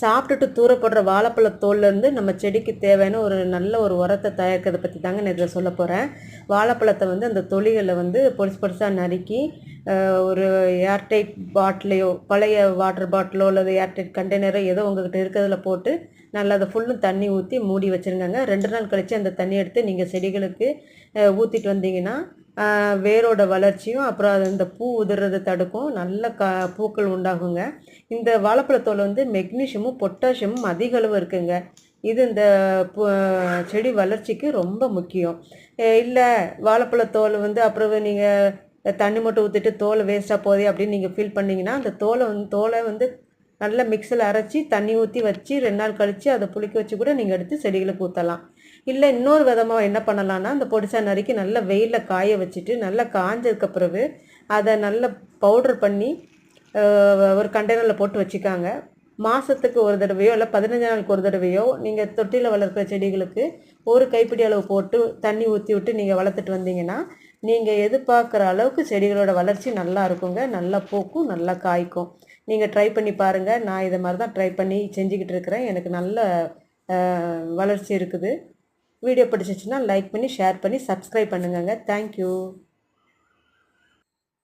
சாப்பிட்டுட்டு தூரப்படுற வாழைப்பழ தோல்லேருந்து நம்ம செடிக்கு தேவையான ஒரு நல்ல ஒரு உரத்தை தயாரிக்கிறத பற்றி தாங்க நான் இதில் சொல்ல போகிறேன் வாழைப்பழத்தை வந்து அந்த தொழிகளை வந்து பொடிசு பொடிசாக நறுக்கி ஒரு ஏர்டைட் பாட்டிலையோ பழைய வாட்டர் பாட்டிலோ அல்லது ஏர்டைட் கண்டெய்னரோ ஏதோ உங்கள்கிட்ட இருக்கிறதுல போட்டு நல்லா அதை ஃபுல்லும் தண்ணி ஊற்றி மூடி வச்சுருங்கங்க. ரெண்டு நாள் கழித்து அந்த தண்ணி எடுத்து நீங்கள் செடிகளுக்கு ஊற்றிட்டு வந்தீங்கன்னா வேரோட வளர்ச்சியும் அப்புறம் அது இந்த பூ உதிர்றதை தடுக்கும். நல்ல க பூக்கள் உண்டாகுங்க. இந்த வாழைப்பழத்தோல் வந்து மெக்னீஷியமும் பொட்டாசியமும் அதிக அளவு இருக்குங்க. இது இந்த செடி வளர்ச்சிக்கு ரொம்ப முக்கியம். இல்லை வாழைப்பழத்தோல் வந்து அப்புறம் நீங்கள் தண்ணி மட்டும் ஊற்றிட்டு தோலை வேஸ்ட்டாக போதே அப்படின்னு நீங்கள் ஃபீல் பண்ணிங்கன்னா அந்த தோலை வந்து தோலை வந்து நல்லா மிக்சியில் அரைச்சி தண்ணி ஊற்றி வச்சு ரெண்டு நாள் கழித்து அதை புளிக்க வச்சு கூட நீங்கள் எடுத்து செடிகளுக்கு ஊற்றலாம் இல்லை இன்னொரு விதமாக என்ன பண்ணலான்னா அந்த பொடிசா நறுக்கி நல்லா வெயிலில் காய வச்சுட்டு நல்லா காஞ்சதுக்கு பிறகு அதை நல்லா பவுடர் பண்ணி ஒரு கண்டெய்னரில் போட்டு வச்சுக்காங்க. மாதத்துக்கு ஒரு தடவையோ இல்லை பதினஞ்சு நாளுக்கு ஒரு தடவையோ நீங்கள் தொட்டியில் வளர்க்குற செடிகளுக்கு ஒரு கைப்பிடி அளவு போட்டு தண்ணி ஊற்றி விட்டு நீங்கள் வளர்த்துட்டு வந்தீங்கன்னா நீங்கள் எதிர்பார்க்குற அளவுக்கு செடிகளோட வளர்ச்சி நல்லா இருக்குங்க. நல்லா பூக்கும் நல்லா காய்க்கும். நீங்கள் ட்ரை பண்ணி பாருங்கள் நான் இதை மாதிரி தான் ட்ரை பண்ணி செஞ்சுக்கிட்டு இருக்கிறேன். எனக்கு நல்ல வளர்ச்சி இருக்குது. வீடியோ பிடிச்சிச்சின்னா லைக் பண்ணி ஷேர் பண்ணி சப்ஸ்கிரைப் பண்ணுங்கங்க. Thank you